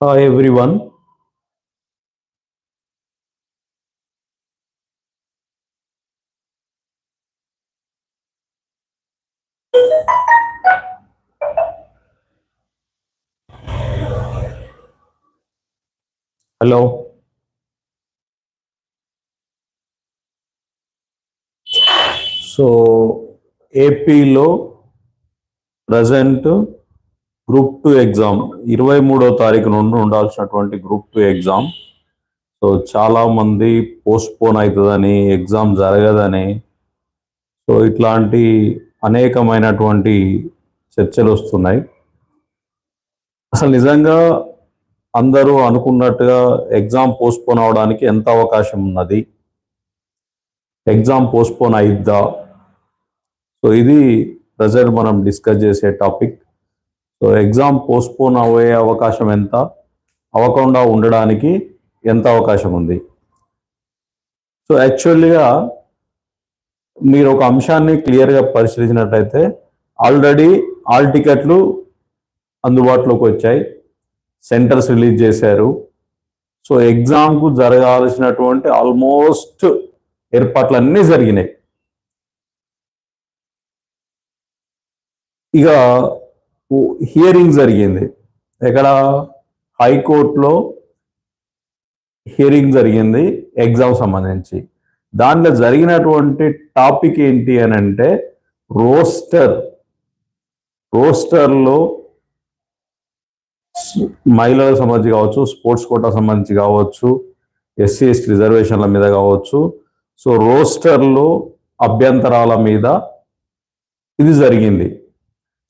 Hi everyone. Hello so ఏపీలో present group two exam ఇరవై మూడో తారీఖు నుండి ఉండాల్సినటువంటి గ్రూప్ టూ ఎగ్జామ్. సో చాలా మంది పోస్ట్ పోన్ అవుతుందని ఎగ్జామ్ జరగదని. సో ఇట్లాంటి అనేకమైనటువంటి చర్చలు వస్తున్నాయి. అసలు నిజంగా అందరూ అనుకున్నట్టుగా ఎగ్జామ్ పోస్ట్ పోన్ అవడానికి ఎంత అవకాశం ఉన్నది? ఎగ్జామ్ పోస్ట్ పోన్ అయిద్దా? సో ఇది ప్రజెంట్ మనం డిస్కస్ చేసే టాపిక్. సో ఎగ్జామ్ పోస్ట్పోన్ అయ్యే అవకాశం ఎంత? అవ్వకుండా ఉండడానికి ఎంత అవకాశం ఉంది? సో యాక్చువల్గా మీరు ఒక అంశాన్ని క్లియర్గా పరిశీలించినట్లయితే ఆల్రెడీ ఆల్ టికెట్లు అందుబాటులోకి వచ్చాయి. సెంటర్స్ రిలీజ్ చేశారు. సో ఎగ్జామ్కు జరగాల్సినటువంటి ఆల్మోస్ట్ ఏర్పాట్లు అన్నీ జరిగినాయి. ఇక హియరింగ్ జరిగింది. ఎక్కడ హైకోర్టులో హియరింగ్ జరిగింది ఎగ్జామ్ సంబంధించి. దాంట్లో జరిగినటువంటి టాపిక్ ఏంటి అని అంటే రోస్టర్ రోస్టర్లో మహిళలకు సంబంధించి కావచ్చు స్పోర్ట్స్ కోటా సంబంధించి కావచ్చు ఎస్సీ ఎస్టీ రిజర్వేషన్ల మీద కావచ్చు. సో రోస్టర్లో అభ్యంతరాల మీద ఇది జరిగింది.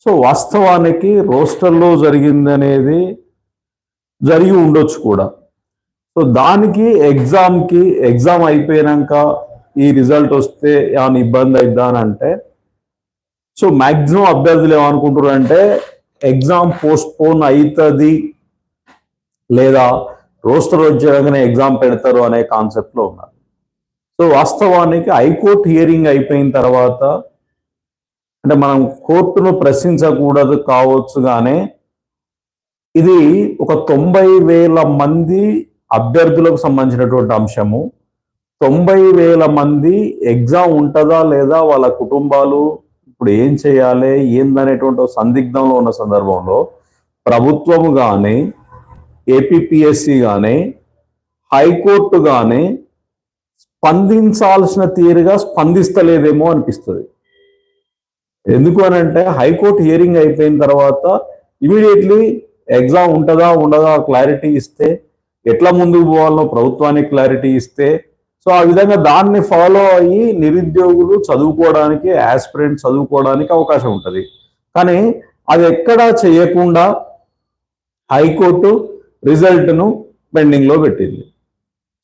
సో వాస్తవానికి రోస్టర్లో జరిగింది అనేది జరిగి ఉండొచ్చు కూడా. సో దానికి ఎగ్జామ్కి ఎగ్జామ్ అయిపోయాక ఈ రిజల్ట్ వస్తే ఏమైనా ఇబ్బంది అయిద్దా అని అంటే సో మ్యాక్సిమం అభ్యర్థులు ఏమనుకుంటారు అంటే ఎగ్జామ్ పోస్ట్ పోన్ అవుతుంది లేదా రోస్టర్ వచ్చేయగానే ఎగ్జామ్ పెడతారు అనే కాన్సెప్ట్లో ఉన్నారు. సో వాస్తవానికి హైకోర్టు హియరింగ్ అయిపోయిన తర్వాత అంటే మనం కోర్టును ప్రశ్నించకూడదు కావచ్చు కానీ ఇది ఒక తొంభై వేల మంది అభ్యర్థులకు సంబంధించినటువంటి అంశము. తొంభై వేల మంది ఎగ్జామ్ ఉంటుందా లేదా వాళ్ళ కుటుంబాలు ఇప్పుడు ఏం చేయాలి ఏందనేటువంటి సందిగ్ధంలో ఉన్న సందర్భంలో ప్రభుత్వము కానీ ఏపీఎస్సి కానీ హైకోర్టు కానీ స్పందించాల్సిన తీరుగా స్పందిస్తలేదేమో అనిపిస్తుంది. ఎందుకు అని అంటే హైకోర్టు హియరింగ్ అయిపోయిన తర్వాత ఇమీడియట్లీ ఎగ్జామ్ ఉంటుందా ఉండదా క్లారిటీ ఇస్తే ఎట్లా ముందుకు పోవాలో ప్రభుత్వానికి క్లారిటీ ఇస్తే. సో ఆ విధంగా దాన్ని ఫాలో అయ్యి నిరుద్యోగులు చదువుకోవడానికి యాస్పిరెంట్ చదువుకోవడానికి అవకాశం ఉంటుంది. కానీ అది ఎక్కడా చేయకుండా హైకోర్టు రిజల్ట్ను పెండింగ్లో పెట్టింది.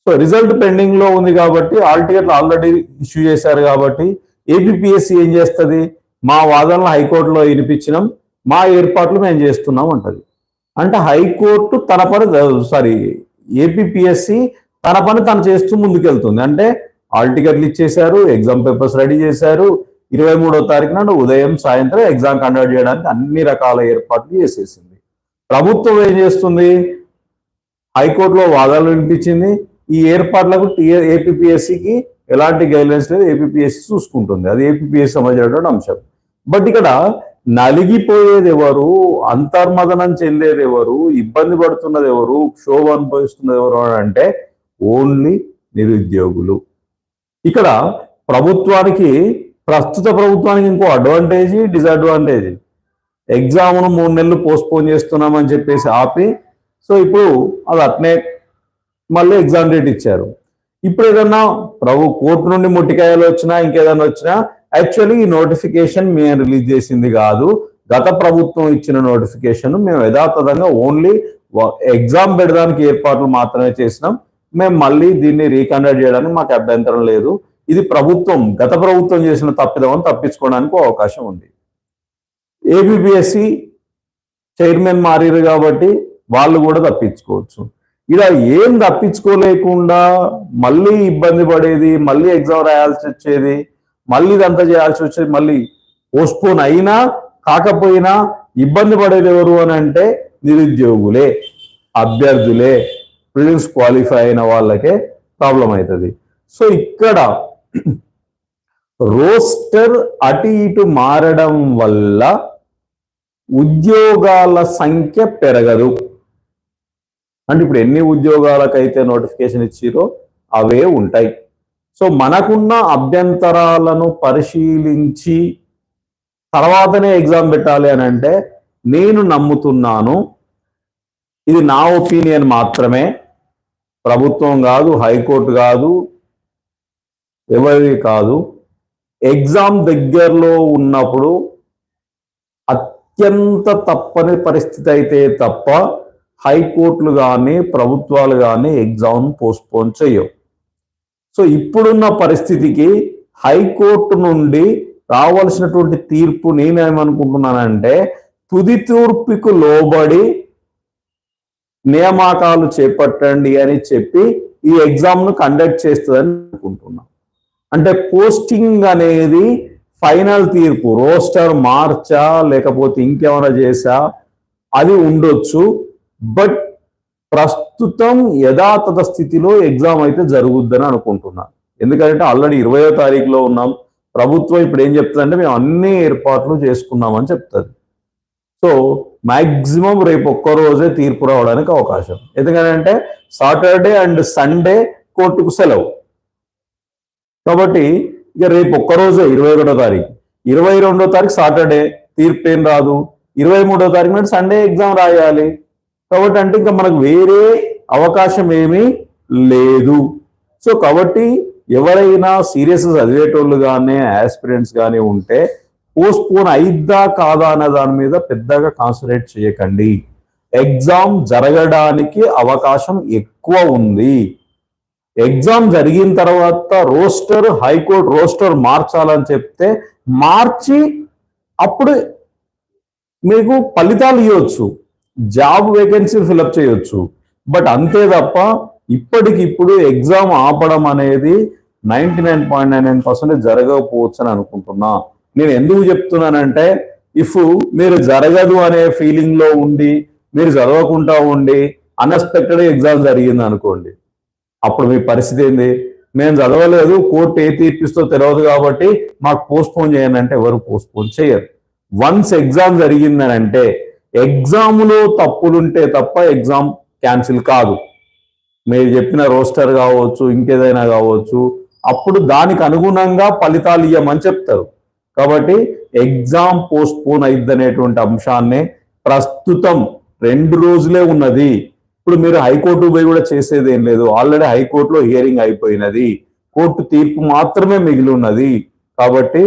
సో రిజల్ట్ పెండింగ్లో ఉంది కాబట్టి ఆల్ టికెట్లు ఆల్రెడీ ఇష్యూ చేశారు కాబట్టి ఏపీపీఎస్సీ ఏం చేస్తుంది? మా వాదనలు హైకోర్టులో వినిపించినాం మా ఏర్పాట్లు మేము చేస్తున్నాం అంటది. అంటే హైకోర్టు తన పని సారీ ఏపీఎస్సి తన పని తను చేస్తూ ముందుకెళ్తుంది. అంటే ఆల్ టికెట్లు ఇచ్చేశారు ఎగ్జామ్ పేపర్స్ రెడీ చేశారు ఇరవై మూడో తారీఖు నాడు ఉదయం సాయంత్రం ఎగ్జామ్ కండక్ట్ చేయడానికి అన్ని రకాల ఏర్పాట్లు చేసేసింది. ప్రభుత్వం ఏం చేస్తుంది? హైకోర్టులో వాదాలు వినిపించింది. ఈ ఏర్పాట్లకు ఏపీఎస్సికి ఎలాంటి గైడ్లైన్స్ లేదు ఏపీఎస్సి చూసుకుంటుంది. అది ఏపీఎస్సి సంబంధించినటువంటి అంశం. బట్ ఇక్కడ నలిగిపోయేది ఎవరు అంతర్మదనం చెందేది ఎవరు ఇబ్బంది పడుతున్నది ఎవరు క్షోభ అనుభవిస్తున్నది ఎవరు అంటే ఓన్లీ నిరుద్యోగులు. ఇక్కడ ప్రభుత్వానికి ప్రస్తుత ప్రభుత్వానికి ఇంకో అడ్వాంటేజ్ డిసడ్వాంటేజ్. ఎగ్జామ్ను మూడు నెలలు పోస్ట్పోన్ చేస్తున్నామని చెప్పేసి ఆపి సో ఇప్పుడు అది అట్నే మళ్ళీ ఎగ్జామ్ డేట్ ఇచ్చారు. ఇప్పుడు ఏదన్నా ప్రభు కోర్టు నుండి ముట్టికాయలు వచ్చినా ఇంకేదన్నా వచ్చినా యాక్చువల్లీ ఈ నోటిఫికేషన్ మేము రిలీజ్ చేసింది కాదు. గత ప్రభుత్వం ఇచ్చిన నోటిఫికేషన్ మేము యథాతథంగా ఓన్లీ ఎగ్జామ్ పెట్టడానికి ఏర్పాట్లు మాత్రమే చేసినాం. మేము మళ్ళీ దీన్ని రీకండక్ట్ చేయడానికి మాకు అభ్యంతరం లేదు. ఇది ప్రభుత్వం గత ప్రభుత్వం చేసిన తప్పిదమని తప్పించుకోవడానికి అవకాశం ఉంది. ఏబిపిఎస్సి చైర్మన్ మారిరు కాబట్టి వాళ్ళు కూడా తప్పించుకోవచ్చు. ఇలా ఏం తప్పించుకోలేకుండా మళ్ళీ ఇబ్బంది పడేది మళ్ళీ ఎగ్జామ్ రాయాల్సి వచ్చేది మళ్ళీ ఇదంతా చేయాల్సి వచ్చేది మళ్ళీ పోస్ట్పోన్ అయినా కాకపోయినా ఇబ్బంది పడేది ఎవరు అని అంటే నిరుద్యోగులే అభ్యర్థులే ప్రిలిమ్స్ క్వాలిఫై అయిన వాళ్ళకే ప్రాబ్లం అవుతుంది సో ఇక్కడ రోస్టర్ అటు ఇటు మారడం వల్ల ఉద్యోగాల సంఖ్య పెరగదు. అంటే ఇప్పుడు ఎన్ని ఉద్యోగాలకైతే నోటిఫికేషన్ ఇచ్చిరో అవే ఉంటాయి. సో మనకున్న అభ్యంతరాలను పరిశీలించి తర్వాతనే ఎగ్జామ్ పెట్టాలి అని అంటే నేను నమ్ముతున్నాను ఇది నా ఒపీనియన్ మాత్రమే. ప్రభుత్వం కాదు హైకోర్టు కాదు ఎవరి కాదు. ఎగ్జామ్ దగ్గరలో ఉన్నప్పుడు అత్యంత తప్పని పరిస్థితి అయితే తప్ప హైకోర్టులు కానీ ప్రభుత్వాలు కానీ ఎగ్జామ్ పోస్ట్పోన్ చేయవు సో ఇప్పుడున్న పరిస్థితికి హైకోర్టు నుండి రావాల్సినటువంటి తీర్పు నేనేమనుకుంటున్నానంటే తుది తీర్పుకు లోబడి నియామకాలు చేపట్టండి అని చెప్పి ఈ ఎగ్జామ్ను కండక్ట్ చేస్తుందని అనుకుంటున్నాను అంటే పోస్టింగ్ అనేది ఫైనల్ తీర్పు రోస్టర్ మార్చా లేకపోతే ఇంకేమైనా చేసా అది ఉండొచ్చు. బట్ ప్రస్తుతం యథాతథ స్థితిలో ఎగ్జామ్ అయితే జరుగుద్దని అనుకుంటున్నాను ఎందుకంటే ఆల్రెడీ ఇరవయో తారీఖులో ఉన్నాం. ప్రభుత్వం ఇప్పుడు ఏం చెప్తుందంటే మేము అన్ని ఏర్పాట్లు చేసుకున్నామని చెప్తుంది. సో మాక్సిమం రేపు ఒక్క రోజే తీర్పు రావడానికి అవకాశం. ఎందుకంటే సాటర్డే అండ్ సండే కోర్టుకు సెలవు. కాబట్టి ఇక రేపు ఒక్క రోజే ఇరవై ఒకటో తారీఖు. ఇరవై రెండో తారీఖు సాటర్డే తీర్పు ఏం రాదు. ఇరవై మూడో తారీఖు నాడు సండే ఎగ్జామ్ రాయాలి. కాబట్టి అంటే ఇంకా మనకు వేరే అవకాశం ఏమీ లేదు. సో కాబట్టి ఎవరైనా సీరియస్ చదివేటోళ్ళు కానీ ఆస్పిరెంట్స్ కానీ ఉంటే పోస్ట్ పోన్ అయిద్దా కాదా అనే దాని మీద పెద్దగా కాన్సన్ట్రేట్ చేయకండి. ఎగ్జామ్ జరగడానికి అవకాశం ఎక్కువ ఉంది. ఎగ్జామ్ జరిగిన తర్వాత రోస్టర్ హైకోర్టు రోస్టర్ మార్చాలని చెప్తే మార్చి అప్పుడు మీకు ఫలితాలు ఇవ్వచ్చు. జాబ్ వేకెన్సీ ఫిలప్ చేయొచ్చు. బట్ అంతే తప్ప ఇప్పటికిప్పుడు ఎగ్జామ్ ఆపడం అనేది ninety nine point nine nine percent జరగకపోవచ్చు అని అనుకుంటున్నా. నేను ఎందుకు చెప్తున్నానంటే ఇఫ్ మీరు జరగదు అనే ఫీలింగ్లో ఉండి మీరు చదవకుండా ఉండి అన్ఎక్స్పెక్టెడ్ ఎగ్జామ్ జరిగింది అనుకోండి అప్పుడు మీ పరిస్థితి ఏంది? మేము చదవలేదు కోర్టు ఏ తీర్పిస్తో తెలియదు కాబట్టి మాకు పోస్ట్ పోన్ చేయండి అంటే ఎవరు పోస్ట్ పోన్ చేయరు. వన్స్ ఎగ్జామ్ జరిగిందని అంటే ఎగ్జామ్లో తప్పులుంటే తప్ప ఎగ్జామ్ క్యాన్సిల్ కాదు. మీరు చెప్పిన రోస్టర్ కావచ్చు ఇంకేదైనా కావచ్చు అప్పుడు దానికి అనుగుణంగా ఫలితాలు ఇవ్వమని చెప్తారు. కాబట్టి ఎగ్జామ్ పోస్ట్ పోన్ అయిద్దనేటువంటి అంశాన్ని ప్రస్తుతం రెండు రోజులే ఉన్నది. ఇప్పుడు మీరు హైకోర్టు పోయి కూడా చేసేది ఏం లేదు. ఆల్రెడీ హైకోర్టులో హియరింగ్ అయిపోయినది. కోర్టు తీర్పు మాత్రమే మిగిలి ఉన్నది. కాబట్టి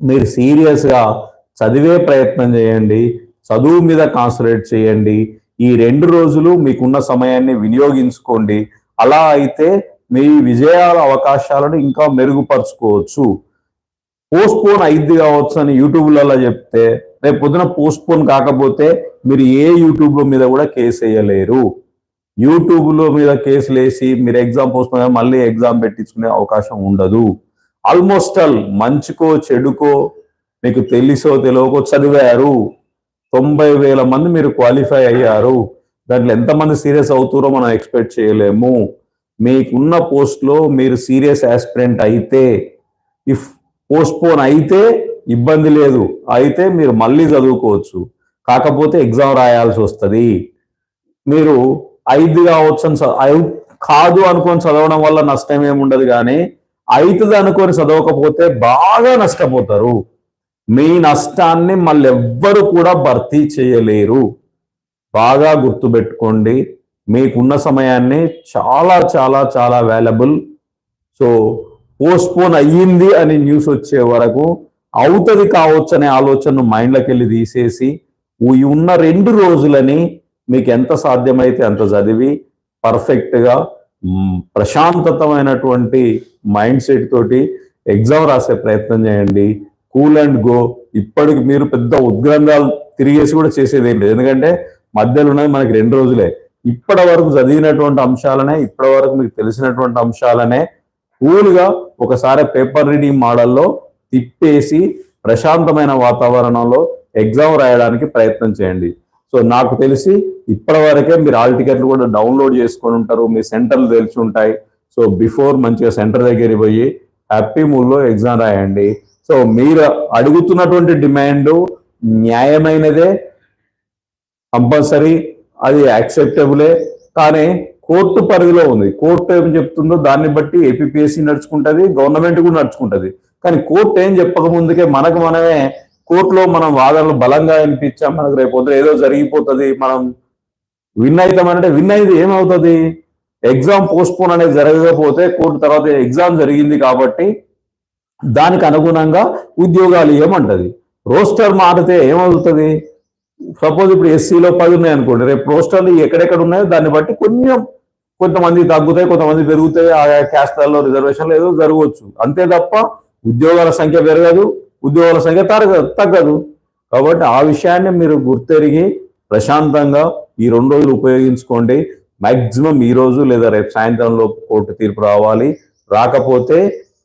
మీరు సీరియస్గా చదివే ప్రయత్నం చేయండి. చదువు మీద కాన్సన్ట్రేట్ చేయండి. ఈ రెండు రోజులు మీకున్న సమయాన్ని వినియోగించుకోండి. అలా అయితే మీ విజయాల అవకాశాలను ఇంకా మెరుగుపరుచుకోవచ్చు. పోస్ట్పోన్ అయింది కావచ్చు అని యూట్యూబ్లలో చెప్తే రేపు పొద్దున పోస్ట్పోన్ కాకపోతే మీరు ఏ యూట్యూబ్ మీద కూడా కేసు వేయలేరు. యూట్యూబ్లో మీద కేసులు వేసి మీరు ఎగ్జామ్ పోస్ట్ మళ్ళీ ఎగ్జామ్ పెట్టించుకునే అవకాశం ఉండదు. ఆల్మోస్ట్ ఆల్ మంచికో చెడుకో మీకు తెలిసో తెలియకో చదివారు. తొంభై వేల మంది మీరు క్వాలిఫై అయ్యారు. దాంట్లో ఎంతమంది సీరియస్ అవుతారో మనం ఎక్స్పెక్ట్ చేయలేము. మీకున్న పోస్ట్లో మీరు సీరియస్ యాస్పిరెంట్ అయితే ఇఫ్ పోస్ట్పోన్ అయితే ఇబ్బంది లేదు. అయితే మీరు మళ్ళీ చదువుకోవచ్చు. కాకపోతే ఎగ్జామ్ రాయాల్సి వస్తుంది. మీరు ఐదు కావచ్చు అని చ- ఐ- కాదు అనుకొని చదవడం వల్ల నష్టం ఏముండదు కానీ అవుతుంది అనుకొని చదవకపోతే బాగా నష్టపోతారు. మీ నష్టాన్ని మళ్ళీ ఎవ్వరు కూడా భర్తీ చేయలేరు. బాగా గుర్తుపెట్టుకోండి మీకున్న సమయాన్ని చాలా చాలా చాలా అవైలబుల్ సో పోస్ట్పోన్ అయ్యింది అని న్యూస్ వచ్చే వరకు అవుతుంది కావచ్చు అనే ఆలోచనను మైండ్లోకి వెళ్ళి తీసేసి ఈ ఉన్న రెండు రోజులని మీకు ఎంత సాధ్యమైతే అంత చదివి పర్ఫెక్ట్గా ప్రశాంతతమైనటువంటి మైండ్ సెట్ తోటి ఎగ్జామ్ రాసే ప్రయత్నం చేయండి. Cool and go. ఇప్పటికి మీరు పెద్ద ఉద్గ్రంథాలు తిరిగేసి కూడా చేసేది ఏం లేదు. ఎందుకంటే మధ్యలో ఉన్నది మనకి రెండు రోజులే. ఇప్పటి వరకు చదివినటువంటి అంశాలనే ఇప్పటి వరకు మీకు తెలిసినటువంటి అంశాలనే కూల్గా ఒకసారి పేపర్ రీడింగ్ మోడల్లో తిప్పేసి ప్రశాంతమైన వాతావరణంలో ఎగ్జామ్ రాయడానికి ప్రయత్నం చేయండి. సో నాకు తెలిసి ఇప్పటి వరకే మీరు ఆల్ టికెట్లు కూడా డౌన్లోడ్ చేసుకొని ఉంటారు. మీ సెంటర్లు తెలిసి ఉంటాయి. సో బిఫోర్ మంచిగా సెంటర్ దగ్గరికి పోయి హ్యాపీ మూడ్లో ఎగ్జామ్ రాయండి. సో మీరు అడుగుతున్నటువంటి డిమాండ్ న్యాయమైనదే కంపల్సరీ అది యాక్సెప్టబులే. కానీ కోర్టు పరిధిలో ఉంది. కోర్టు ఏం చెప్తుందో దాన్ని బట్టి ఏపీపీఎస్సీ నడుచుకుంటుంది గవర్నమెంట్ కూడా నడుచుకుంటుంది. కానీ కోర్టు ఏం చెప్పక ముందుకే మనకు మనమే కోర్టులో మనం వాదనలు బలంగా వినిపించాం. మనకు రేపు ఏదో జరిగిపోతుంది మనం విన్ అవుతామంటే విన్ అయితే ఏమవుతుంది? ఎగ్జామ్ పోస్ట్ పోన్ అనేది జరగకపోతే కోర్టు తర్వాత ఎగ్జామ్ జరిగింది కాబట్టి దానికి అనుగుణంగా ఉద్యోగాలు ఏమంటది రోస్టర్ మారితే ఏమవుతుంది? సపోజ్ ఇప్పుడు ఎస్సీలో పది ఉన్నాయి అనుకోండి రేపు రోస్టర్లు ఎక్కడెక్కడ ఉన్నాయో దాన్ని బట్టి కొంచెం కొంతమంది తగ్గుతాయి కొంతమంది పెరుగుతాయి ఆయా క్యాస్ట్లలో రిజర్వేషన్లు ఏదో జరగవచ్చు. అంతే తప్ప ఉద్యోగాల సంఖ్య పెరగదు ఉద్యోగాల సంఖ్య తరగదు తగ్గదు. కాబట్టి ఆ విషయాన్ని మీరు గుర్తెరిగి ప్రశాంతంగా ఈ రెండు రోజులు ఉపయోగించుకోండి. మ్యాక్సిమం ఈ రోజు లేదా రేపు సాయంత్రంలో కోర్టు తీర్పు రావాలి. రాకపోతే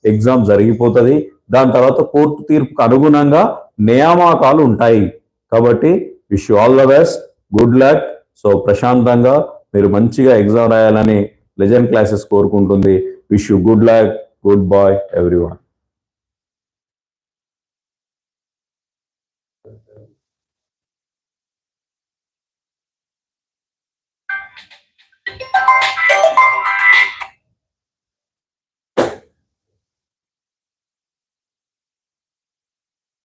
ఎగ్జామ్ జరిగిపోతుంది. దాని తర్వాత కోర్టు తీర్పుకు అనుగుణంగా నియామకాలు ఉంటాయి. కాబట్టి wish all the best good luck. So ప్రశాంతంగా మీరు మంచిగా ఎగ్జామ్ రాయాలని లెజెండ్ క్లాసెస్ కోరుకుంటుంది. Wish good luck good bye every